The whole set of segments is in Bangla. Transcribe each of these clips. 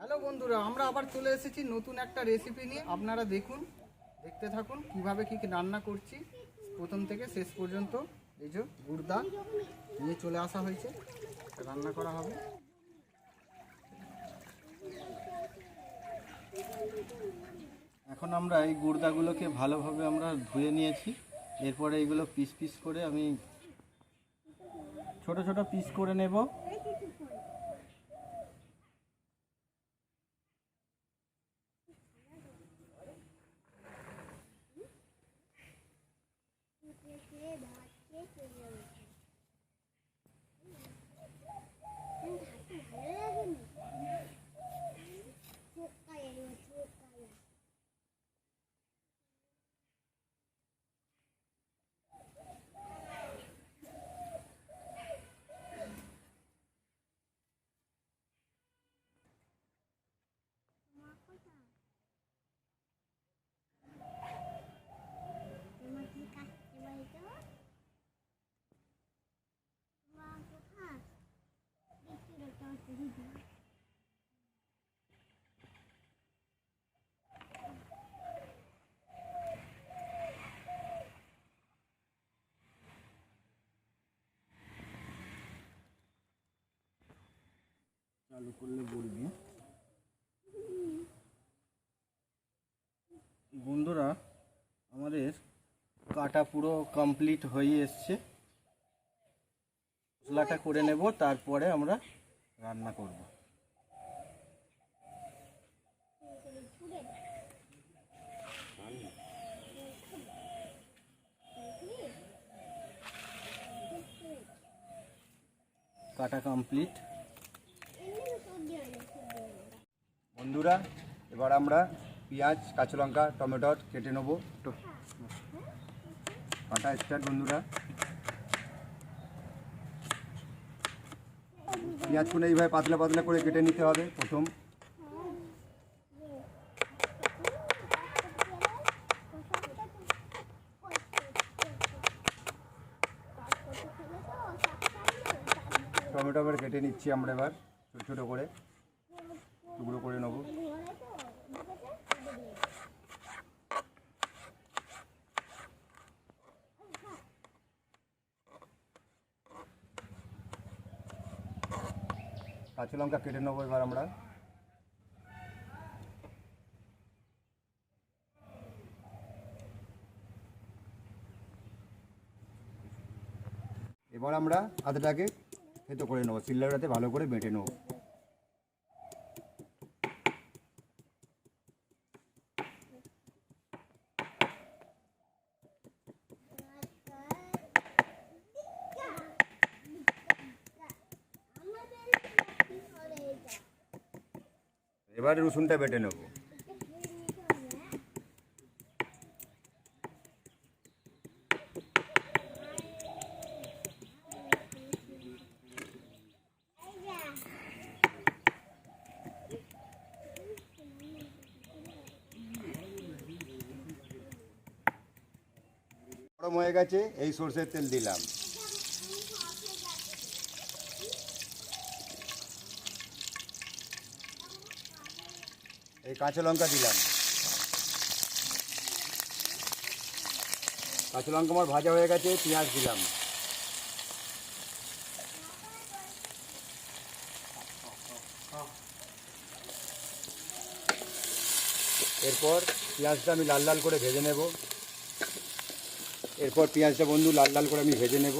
হ্যালো বন্ধুরা, আমরা আবার চলে এসেছি নতুন একটা রেসিপি নিয়ে। আপনারা দেখুন, দেখতে থাকুন কীভাবে কি রান্না করছি। প্রথম থেকে শেষ পর্যন্ত এই যে গুড়দা নিয়ে চলে আসা হয়েছে, রান্না করা হবে। এখন আমরা এই গুড়দাগুলোকে ভালোভাবে আমরা ধুয়ে নিয়েছি। এরপরে এইগুলো পিস পিস করে আমি ছোট ছোট পিস করে নেব। চালু করলে বলবি। বন্ধুরা, আমাদের কাটা পুরো কমপ্লিট হয়ে এসছে। মশলাটা করে নেব, তারপরে আমরা রান্না করব। কাটা কমপ্লিট বন্ধুরা, এবার আমরা পেঁয়াজ, কাঁচা লঙ্কা টমেটোর কেটে নেব। কাটা স্টার্ট বন্ধুরা? পেঁয়াজগুলো এইভাবে পাতলা পাতলা করে কেটে নিতে হবে প্রথম। টমেটো কেটে নিচ্ছি আমরা এবার, ছোটো ছোটো করে। টুকরো করে নেব। কাঁচা লঙ্কা কেটে নেব এবার আমরা। এবার আমরা আদাটাকে থেতো করে নেব সিল্লাটাতে ভালো করে বেটে নেব। এবার রসুনটা বেটে নেব। গরম হয়ে গেছে এই সর্ষের তেল দিলাম। এই কাঁচা লঙ্কা দিলাম। কাঁচা লঙ্কা আমার ভাজা হয়ে গেছে, পেঁয়াজ দিলাম। এরপর পেঁয়াজটা আমি লাল লাল করে ভেজে নেব। এরপর পেঁয়াজটা বন্ধু লাল লাল করে আমি ভেজে নেব।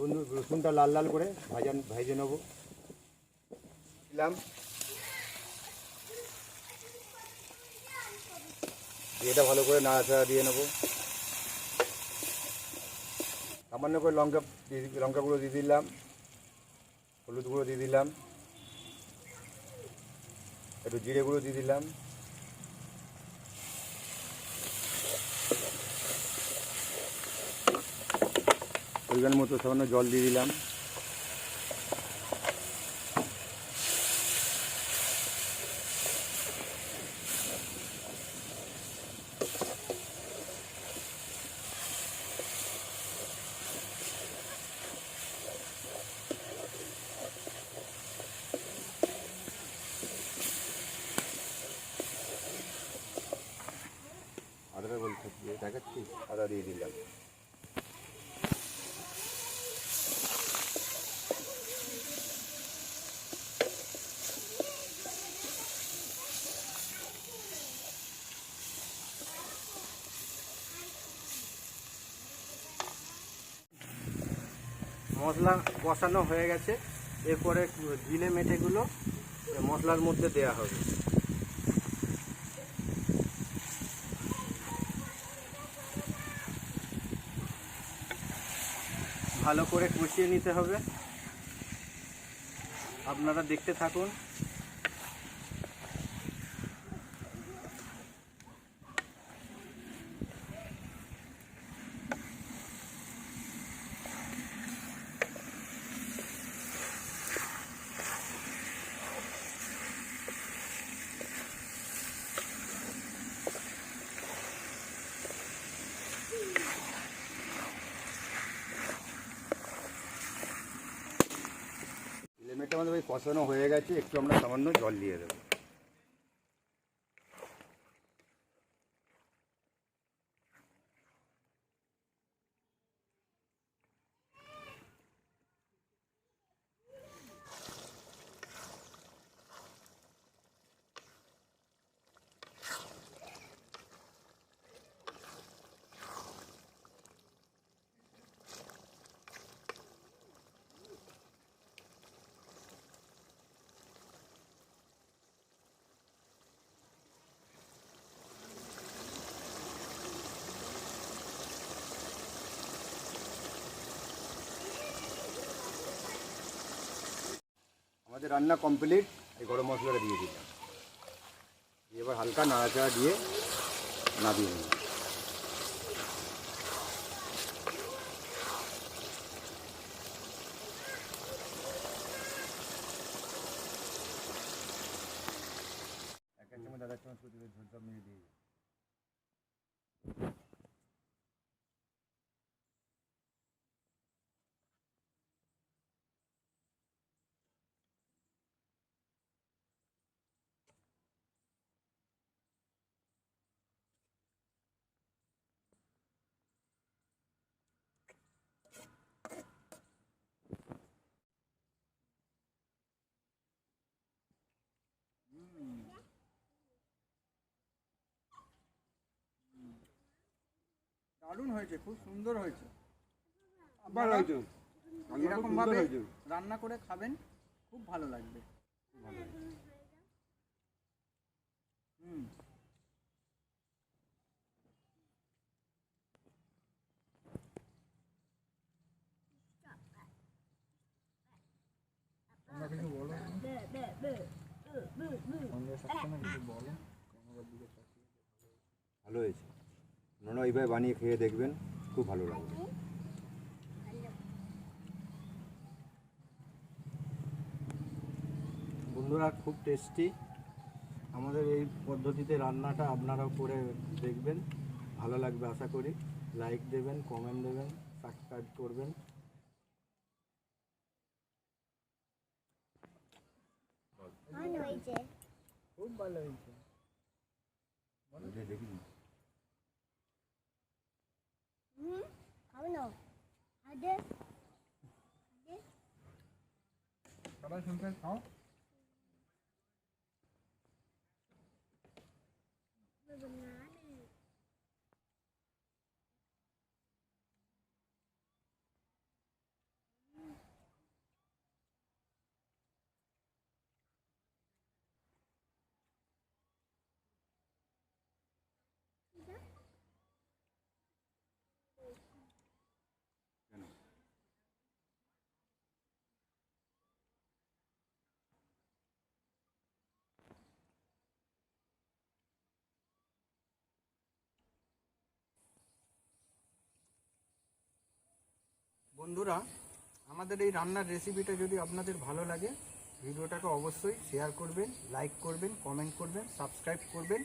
রসুনটা লাল লাল করে ভাজা, ভেজে নেব। দিলাম। এটা ভালো করে নাড়াচাড়া দিয়ে নেব। সামান্য করে লঙ্কা লঙ্কা গুঁড়ো দিয়ে দিলাম। হলুদ গুঁড়ো দিয়ে দিলাম। একটু জিরে গুঁড়ো দিয়ে দিলাম। পরিমাণ মতো সামান্য জল দিয়ে দিলাম। আদাটা দেখাচ্ছি আদা দিয়ে দিলাম। মশলা কষানো হয়ে গেছে। এরপরে জিলে মেটেগুলো মশলার মধ্যে দেয়া হবে। ভালো করে কষিয়ে নিতে হবে। আপনারা দেখতে থাকুন। আমাদের ওই কষানো হয়ে গেছে একটু আমরা সামান্য জল দিয়ে দেবো। রান্না কমপ্লিট এই গরম মশলাটা দিয়ে দিলাম। এবার হালকা নাড়াচাড়া দিয়ে নাবিয়ে নিই দারুণ হয়েছে খুব সুন্দর হয়েছে। ভালো হয়েছে। এরকম ভাবে রান্না করে খাবেন খুব ভালো লাগবে। হুম। কিছু বলো? সঙ্গে সবসময় কিছু বলো? ভালো হয়েছে। আপনারা এইভাবে বানিয়ে খেয়ে দেখবেন খুব ভালো লাগবে। বন্ধুরা খুব টেস্টি আমাদের এই পদ্ধতিতে রান্নাটা আপনারাও করে দেখবেন ভালো লাগবে আশা করি। লাইক দেবেন কমেন্ট দেবেন সাবস্ক্রাইব করবেন। খুব ভালো হয়েছে। দেখি। খাবো না আদে সবাই শুনতে খাও বন্ধুরা, আমাদের এই রান্নার রেসিপিটা যদি আপনাদের ভালো লাগে, ভিডিওটাকে অবশ্যই শেয়ার করবেন লাইক করবেন কমেন্ট করবেন সাবস্ক্রাইব করবেন।